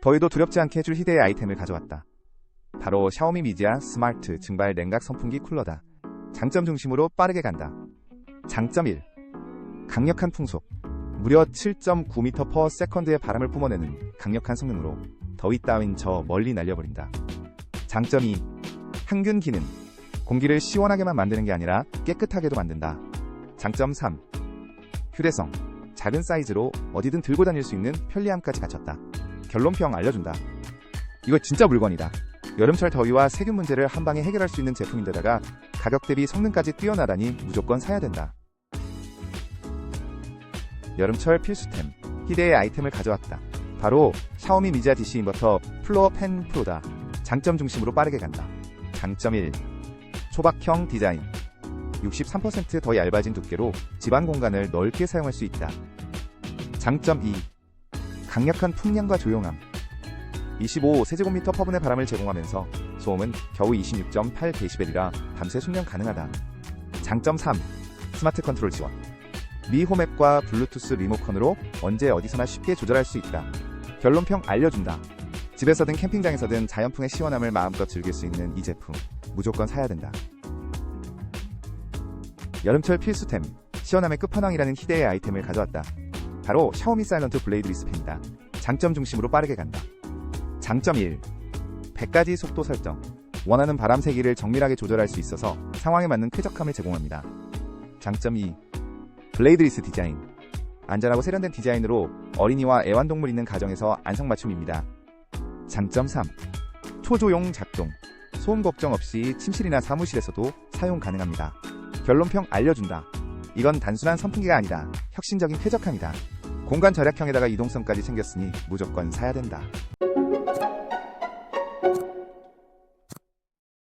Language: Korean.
더위도 두렵지 않게 해줄 희대의 아이템을 가져왔다. 바로 샤오미 미디아 스마트 증발 냉각 선풍기 쿨러다. 장점 중심으로 빠르게 간다. 장점 1. 강력한 풍속. 무려 7.9m/s의 바람을 뿜어내는 강력한 성능으로 더위 따윈 저 멀리 날려버린다. 장점 2. 항균 기능. 공기를 시원하게만 만드는 게 아니라 깨끗하게도 만든다. 장점 3. 휴대성. 작은 사이즈로 어디든 들고 다닐 수 있는 편리함까지 갖췄다. 결론평 알려준다. 이거 진짜 물건이다. 여름철 더위와 세균 문제를 한 방에 해결할 수 있는 제품인데다가 가격 대비 성능까지 뛰어나다니 무조건 사야 된다. 여름철 필수템, 희대의 아이템을 가져왔다. 바로 샤오미 미자 DC 인버터 플로어 펜 프로다. 장점 중심으로 빠르게 간다. 장점 1. 초박형 디자인. 63%더 얇아진 두께로 집안 공간을 넓게 사용할 수 있다. 장점 2. 강력한 풍량과 조용함. 25 세제곱미터 퍼분의 바람을 제공하면서 소음은 겨우 26.8dB이라 밤새 숙면 가능하다. 장점 3. 스마트 컨트롤 지원. 미 홈앱과 블루투스 리모컨으로 언제 어디서나 쉽게 조절할 수 있다. 결론평 알려준다. 집에서든 캠핑장에서든 자연풍의 시원함을 마음껏 즐길 수 있는 이 제품 무조건 사야 된다. 여름철 필수템 시원함의 끝판왕이라는 희대의 아이템을 가져왔다. 바로 샤오미 사일런트 블레이드 리스펜이다. 장점 중심으로 빠르게 간다. 장점 1. 100가지 속도 설정. 원하는 바람 세기를 정밀하게 조절할 수 있어서 상황에 맞는 쾌적함을 제공합니다. 장점 2. 블레이드 리스 디자인. 안전하고 세련된 디자인으로 어린이와 애완동물 있는 가정에서 안성맞춤입니다. 장점 3. 초조용 작동. 소음 걱정 없이 침실이나 사무실에서도 사용 가능합니다. 결론평 알려준다. 이건 단순한 선풍기가 아니다. 혁신적인 쾌적함이다. 공간 절약형에다가 이동성까지 챙겼으니 무조건 사야 된다.